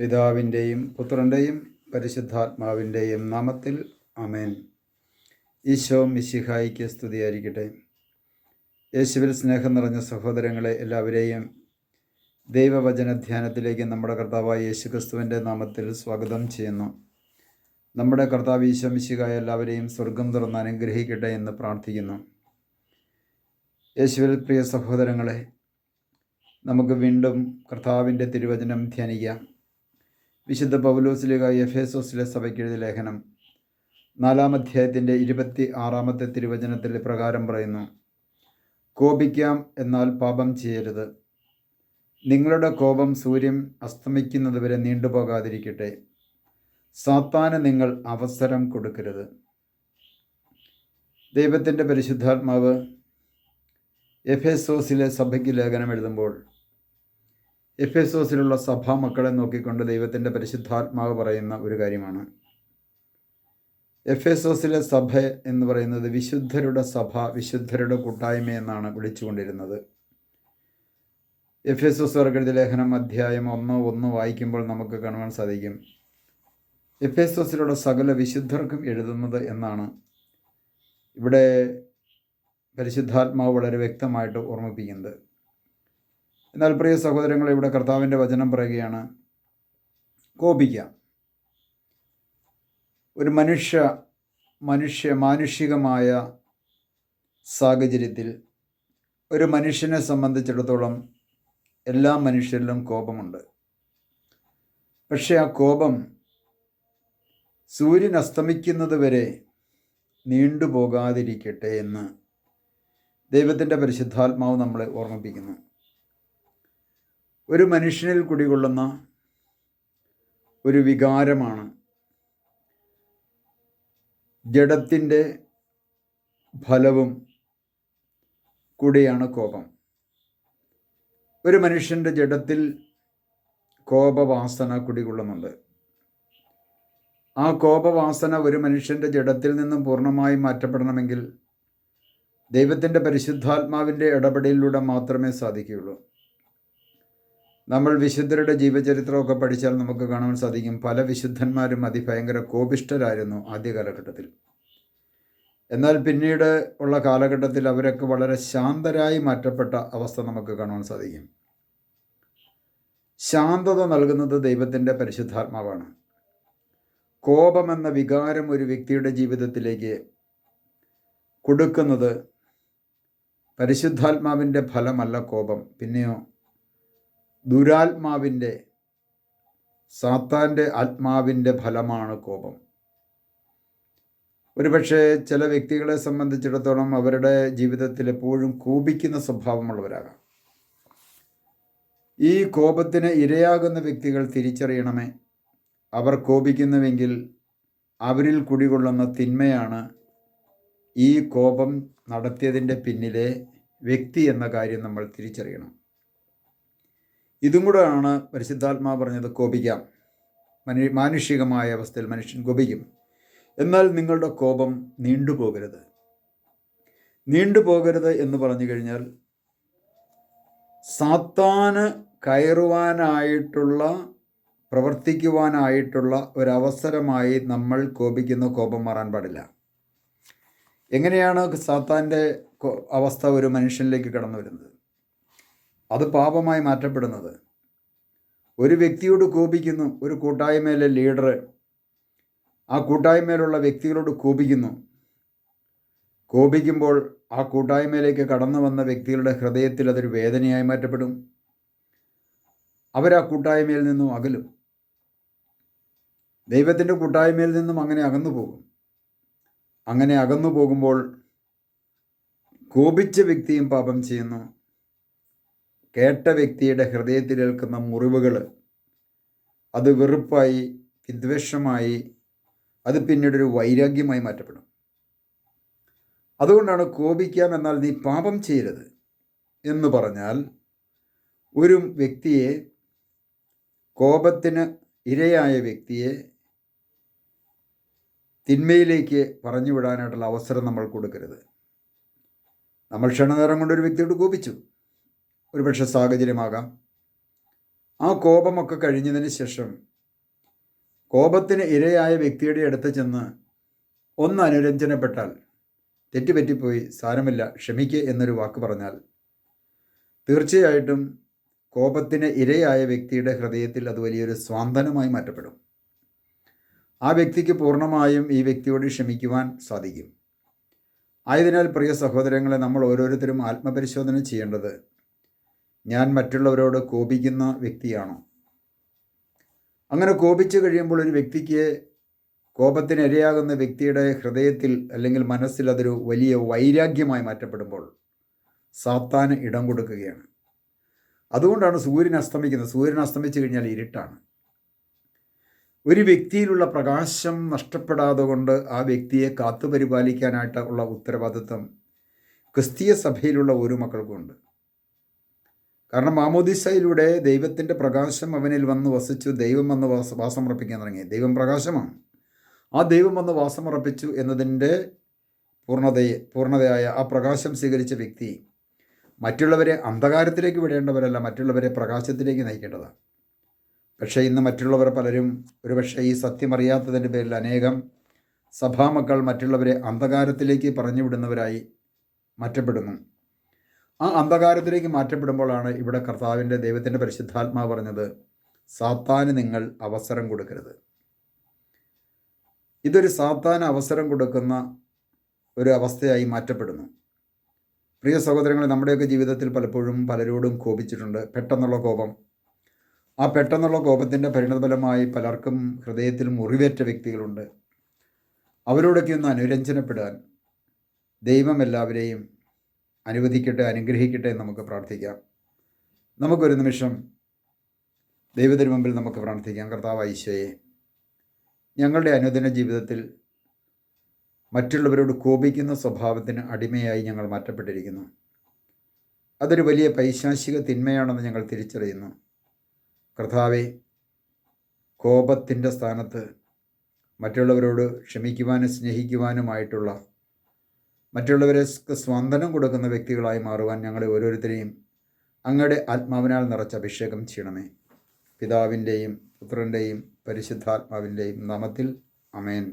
പിതാവിന്റെയും പുത്രന്റെയും പരിശുദ്ധാത്മാവിന്റെയും നാമത്തിൽ അമേൻ ഈശോ മിശിഹായിക്ക് സ്തുതിയായിരിക്കട്ടെ. യേശുവിൽ സ്നേഹം നിറഞ്ഞ സഹോദരങ്ങളെ എല്ലാവരെയും ദൈവവചന ധ്യാനത്തിലേക്ക് നമ്മുടെ കർത്താവായ യേശു ക്രിസ്തുവിന്റെ നാമത്തിൽ സ്വാഗതം ചെയ്യുന്നു. നമ്മുടെ കർത്താവ് ഈശോ മിശിഹായ എല്ലാവരെയും സ്വർഗം തുറന്ന് അനുഗ്രഹിക്കട്ടെ എന്ന് പ്രാർത്ഥിക്കുന്നു. യേശുവിൽ പ്രിയ സഹോദരങ്ങളെ നമുക്ക് വീണ്ടും കർത്താവിന്റെ തിരുവചനം ധ്യാനിക്കാം. വിശുദ്ധ പൗലോസിലേക എഫേസോസിലെ സഭയ്ക്ക് എഴുതിയ ലേഖനം. നാലാം അധ്യായത്തിന്റെ ഇരുപത്തി ആറാമത്തെ തിരുവചനത്തിൽ പ്രകാരം പറയുന്നു കോപിക്കാം എന്നാൽ പാപം ചെയ്യരുത്. നിങ്ങളുടെ കോപം സൂര്യൻ അസ്തമിക്കുന്നതുവരെ നീണ്ടുപോകാതിരിക്കട്ടെ. സാത്താന് നിങ്ങൾ അവസരം കൊടുക്കരുത്. ദൈവത്തിന്റെ പരിശുദ്ധാത്മാവ് എഫേസോസിലെ സഭയ്ക്ക് ലേഖനം എഴുതുമ്പോൾ എഫേസോസിലുള്ള സഭാ മക്കളെ നോക്കിക്കൊണ്ട് ദൈവത്തിന്റെ പരിശുദ്ധാത്മാവ് പറയുന്ന ഒരു കാര്യമാണ്. എഫ് എഫേസോസിലെ സഭ എന്ന് പറയുന്നത് വിശുദ്ധരുടെ സഭ വിശുദ്ധരുടെ കൂട്ടായ്മ എന്നാണ് വിളിച്ചുകൊണ്ടിരുന്നത്. എഫ് എഫേസോസ് വർഗെഴുതി ലേഖനം അധ്യായം ഒന്ന് ഒന്ന് വായിക്കുമ്പോൾ നമുക്ക് കാണുവാൻ സാധിക്കും. എഫ് എഫേസോസിലുള്ള സകല വിശുദ്ധർക്കും എഴുതുന്നത് എന്നാണ്. ഇവിടെ പരിശുദ്ധാത്മാവ് വളരെ വ്യക്തമായിട്ട് ഓർമ്മിപ്പിക്കുന്നത്. എന്നാൽ പ്രിയ സഹോദരങ്ങൾ ഇവിടെ കർത്താവിന്റെ വചനം പറയുകയാണ്. കോപിക്കാം. ഒരു മനുഷ്യ മനുഷ്യ മാനുഷികമായ സാഹചര്യത്തിൽ ഒരു മനുഷ്യനെ സംബന്ധിച്ചിടത്തോളം എല്ലാ മനുഷ്യരിലും കോപമുണ്ട്. പക്ഷേ ആ കോപം സൂര്യൻ അസ്തമിക്കുന്നത് വരെ നീണ്ടുപോകാതിരിക്കട്ടെ എന്ന് ദൈവത്തിന്റെ പരിശുദ്ധാത്മാവ് നമ്മളെ ഓർമ്മിപ്പിക്കുന്നു. ഒരു മനുഷ്യനിൽ കുടികൊള്ളുന്ന ഒരു വികാരമാണ് ജഡത്തിന്റെ ഫലവും കൂടിയാണ് കോപം. ഒരു മനുഷ്യന്റെ ജഡത്തിൽ കോപവാസന കുടികൊള്ളുന്നുണ്ട്. ആ കോപവാസന ഒരു മനുഷ്യന്റെ ജഡത്തിൽ നിന്നും പൂർണമായും മാറ്റപ്പെടണമെങ്കിൽ ദൈവത്തിന്റെ പരിശുദ്ധാത്മാവിന്റെ ഇടപെടലിലൂടെ മാത്രമേ സാധിക്കുകയുള്ളൂ. നമ്മൾ വിശുദ്ധരുടെ ജീവചരിത്രമൊക്കെ പഠിച്ചാൽ നമുക്ക് കാണാൻ സാധിക്കും. പല വിശുദ്ധന്മാരും അതിഭയങ്കര കോപിഷ്ഠരായിരുന്നു ആദ്യ കാലഘട്ടത്തിൽ. എന്നാൽ പിന്നീട് ഉള്ള കാലഘട്ടത്തിൽ അവരൊക്കെ വളരെ ശാന്തരായി മാറ്റപ്പെട്ട അവസ്ഥ നമുക്ക് കാണുവാൻ സാധിക്കും. ശാന്തത നൽകുന്നത് ദൈവത്തിന്റെ പരിശുദ്ധാത്മാവാണ്. കോപമെന്ന വികാരം ഒരു വ്യക്തിയുടെ ജീവിതത്തിലേക്ക് കൊടുക്കുന്നത് പരിശുദ്ധാത്മാവിന്റെ ഫലമല്ല കോപം. പിന്നെയോ ദുരാത്മാവിന്റെ സാത്താന്റെ ആത്മാവിന്റെ ഫലമാണ് കോപം. ഒരുപക്ഷെ ചില വ്യക്തികളെ സംബന്ധിച്ചിടത്തോളം അവരുടെ ജീവിതത്തിൽ എപ്പോഴും കോപിക്കുന്ന സ്വഭാവമുള്ളവരാകാം. ഈ കോപത്തിന് ഇരയാകുന്ന വ്യക്തികൾ തിരിച്ചറിയണമേ. അവർ കോപിക്കുന്നുവെങ്കിൽ അവരിൽ കുടികൊള്ളുന്ന തിന്മയാണ് ഈ കോപം നടത്തിയതിന്റെ പിന്നിലെ വ്യക്തി എന്ന കാര്യം നമ്മൾ തിരിച്ചറിയണം. ഇതും കൂടെയാണ് പരിശുദ്ധാത്മാ പറഞ്ഞത് കോപിക്കാം. മനു മാനുഷികമായ അവസ്ഥയിൽ മനുഷ്യൻ കോപിക്കും. എന്നാൽ നിങ്ങളുടെ കോപം നീണ്ടുപോകരുത് നീണ്ടുപോകരുത് എന്ന് പറഞ്ഞു കഴിഞ്ഞാൽ സാത്താന് കയറുവാനായിട്ടുള്ള പ്രവർത്തിക്കുവാനായിട്ടുള്ള ഒരവസരമായി നമ്മൾ കോപിക്കുന്ന കോപം മാറാൻ പാടില്ല. എങ്ങനെയാണ് സാത്താന്റെ അവസ്ഥ ഒരു മനുഷ്യനിലേക്ക് കടന്നു വരുന്നത്? അത് പാപമായി മാറ്റപ്പെടുന്നത്. ഒരു വ്യക്തിയോട് കോപിക്കുന്നു ഒരു കൂട്ടായ്മയിലെ ലീഡർ ആ കൂട്ടായ്മയിലുള്ള വ്യക്തികളോട് കോപിക്കുന്നു. കോപിക്കുമ്പോൾ ആ കൂട്ടായ്മയിലേക്ക് കടന്നു വന്ന വ്യക്തികളുടെ ഹൃദയത്തിൽ അതൊരു വേദനയായി മാറ്റപ്പെടും. അവർ ആ കൂട്ടായ്മയിൽ നിന്നും അകലും. ദൈവത്തിന്റെ കൂട്ടായ്മയിൽ നിന്നും അങ്ങനെ അകന്നു പോകും. അങ്ങനെ അകന്നു പോകുമ്പോൾ കോപിച്ച വ്യക്തിയും പാപം ചെയ്യുന്നു. കേട്ട വ്യക്തിയുടെ ഹൃദയത്തിലേൽക്കുന്ന മുറിവുകൾ അത് വെറുപ്പായി വിദ്വേഷമായി അത് പിന്നീട് ഒരു വൈരാഗ്യമായി മാറ്റപ്പെടും. അതുകൊണ്ടാണ് കോപിക്കാം എന്നാൽ നീ പാപം ചെയ്യരുത് എന്ന് പറഞ്ഞാൽ ഒരു വ്യക്തിയെ കോപത്തിന് ഇരയായ വ്യക്തിയെ തിന്മയിലേക്ക് പറഞ്ഞു വിടാനായിട്ടുള്ള അവസരം നമ്മൾ കൊടുക്കരുത്. നമ്മൾ ക്ഷണനേരം കൊണ്ടൊരു വ്യക്തിയോട് കോപിച്ചു. ഒരുപക്ഷെ സാഹചര്യമാകാം. ആ കോപമൊക്കെ കഴിഞ്ഞതിന് ശേഷം കോപത്തിന് ഇരയായ വ്യക്തിയുടെ അടുത്ത് ചെന്ന് ഒന്ന് അനുരഞ്ജനപ്പെട്ടാൽ തെറ്റുപറ്റിപ്പോയി സാരമില്ല ക്ഷമിക്കുക എന്നൊരു വാക്ക് പറഞ്ഞാൽ തീർച്ചയായിട്ടും കോപത്തിന് ഇരയായ വ്യക്തിയുടെ ഹൃദയത്തിൽ അത് വലിയൊരു സ്വാന്തനമായി മാറ്റപ്പെടും. ആ വ്യക്തിക്ക് പൂർണമായും ഈ വ്യക്തിയോട് ക്ഷമിക്കുവാൻ സാധിക്കും. ആയതിനാൽ പ്രിയ സഹോദരങ്ങളെ നമ്മൾ ഓരോരുത്തരും ആത്മപരിശോധന ചെയ്യേണ്ടത് ഞാൻ മറ്റുള്ളവരോട് കോപിക്കുന്ന വ്യക്തിയാണോ? അങ്ങനെ കോപിച്ചു കഴിയുമ്പോൾ ഒരു വ്യക്തിക്ക് കോപത്തിന് ഇരയാകുന്ന വ്യക്തിയുടെ ഹൃദയത്തിൽ അല്ലെങ്കിൽ മനസ്സിൽ അതൊരു വലിയ വൈരാഗ്യമായി മാറ്റപ്പെടുമ്പോൾ സാത്താന് ഇടം കൊടുക്കുകയാണ്. അതുകൊണ്ടാണ് സൂര്യൻ അസ്തമിക്കുന്നത്. സൂര്യൻ അസ്തമിച്ചു കഴിഞ്ഞാൽ ഇരുട്ടാണ്. ഒരു വ്യക്തിയിലുള്ള പ്രകാശം നഷ്ടപ്പെടാതെ കൊണ്ട് ആ വ്യക്തിയെ കാത്തുപരിപാലിക്കാനായിട്ട് ഉള്ള ഉത്തരവാദിത്വം ക്രിസ്തീയ സഭയിലുള്ള ഓരോ മക്കൾക്കുമുണ്ട് കാരണം മാമോദിസയിലൂടെ ദൈവത്തിന്റെ പ്രകാശം അവനിൽ വന്ന് വസിച്ചു ദൈവം വന്ന് വാസ വാസമർപ്പിക്കാൻ തുടങ്ങി. ദൈവം പ്രകാശമാണ്. ആ ദൈവം വന്ന് വാസമർപ്പിച്ചു എന്നതിന്റെ പൂർണതയെ പൂർണതയായ ആ പ്രകാശം സ്വീകരിച്ച വ്യക്തി മറ്റുള്ളവരെ അന്ധകാരത്തിലേക്ക് വിടേണ്ടവരല്ല മറ്റുള്ളവരെ പ്രകാശത്തിലേക്ക് നയിക്കേണ്ടതാണ്. പക്ഷേ ഇന്ന് മറ്റുള്ളവർ പലരും ഒരുപക്ഷെ ഈ സത്യം അറിയാത്തതിന്റെ പേരിൽ അനേകം സഭാമക്കൾ മറ്റുള്ളവരെ അന്ധകാരത്തിലേക്ക് പറഞ്ഞു വിടുന്നവരായി മാറ്റപ്പെടുന്നു. ആ അന്ധകാരത്തിലേക്ക് മാറ്റപ്പെടുമ്പോഴാണ് ഇവിടെ കർത്താവിന്റെ ദൈവത്തിന്റെ പരിശുദ്ധാത്മാവ് പറഞ്ഞത് സാത്താന് നിങ്ങൾ അവസരം കൊടുക്കരുത്. ഇതൊരു സാത്താൻ അവസരം കൊടുക്കുന്ന ഒരു അവസ്ഥയായി മാറ്റപ്പെടുന്നു. പ്രിയ സഹോദരങ്ങളെ നമ്മുടെയൊക്കെ ജീവിതത്തിൽ പലപ്പോഴും പലരോടും കോപിച്ചിട്ടുണ്ട് പെട്ടെന്നുള്ള കോപം. ആ പെട്ടെന്നുള്ള കോപത്തിന്റെ പരിണതഫലമായി പലർക്കും ഹൃദയത്തിൽ മുറിവേറ്റ വ്യക്തികളുണ്ട്. അവരോടൊക്കെ ഒന്ന് അനുരഞ്ജനപ്പെടാൻ ദൈവം എല്ലാവരെയും അനുവദിക്കട്ടെ അനുഗ്രഹിക്കട്ടെ എന്ന് നമുക്ക് പ്രാർത്ഥിക്കാം. നമുക്കൊരു നിമിഷം ദൈവത്തിന് മുമ്പിൽ നമുക്ക് പ്രാർത്ഥിക്കാം. കർത്താവ് ഈശോയെ ഞങ്ങളുടെ അനുദിന ജീവിതത്തിൽ മറ്റുള്ളവരോട് കോപിക്കുന്ന സ്വഭാവത്തിന് അടിമയായി ഞങ്ങൾ മാറ്റപ്പെട്ടിരിക്കുന്നു. അതൊരു വലിയ പൈശാചിക തിന്മയാണെന്ന് ഞങ്ങൾ തിരിച്ചറിയുന്നു. കർത്താവെ കോപത്തിന്റെ സ്ഥാനത്ത് മറ്റുള്ളവരോട് ക്ഷമിക്കുവാനും സ്നേഹിക്കുവാനുമായിട്ടുള്ള മറ്റുള്ളവരെ സ്വന്തനം കൊടുക്കുന്ന വ്യക്തികളായി മാറുവാൻ ഞങ്ങളെ ഓരോരുത്തരെയും അങ്ങയുടെ ആത്മാവിനാൽ നിറച്ച അഭിഷേകം ചെയ്യണമേ. പിതാവിന്റെയും പുത്രന്റെയും പരിശുദ്ധാത്മാവിന്റെയും നാമത്തിൽ അമേൻ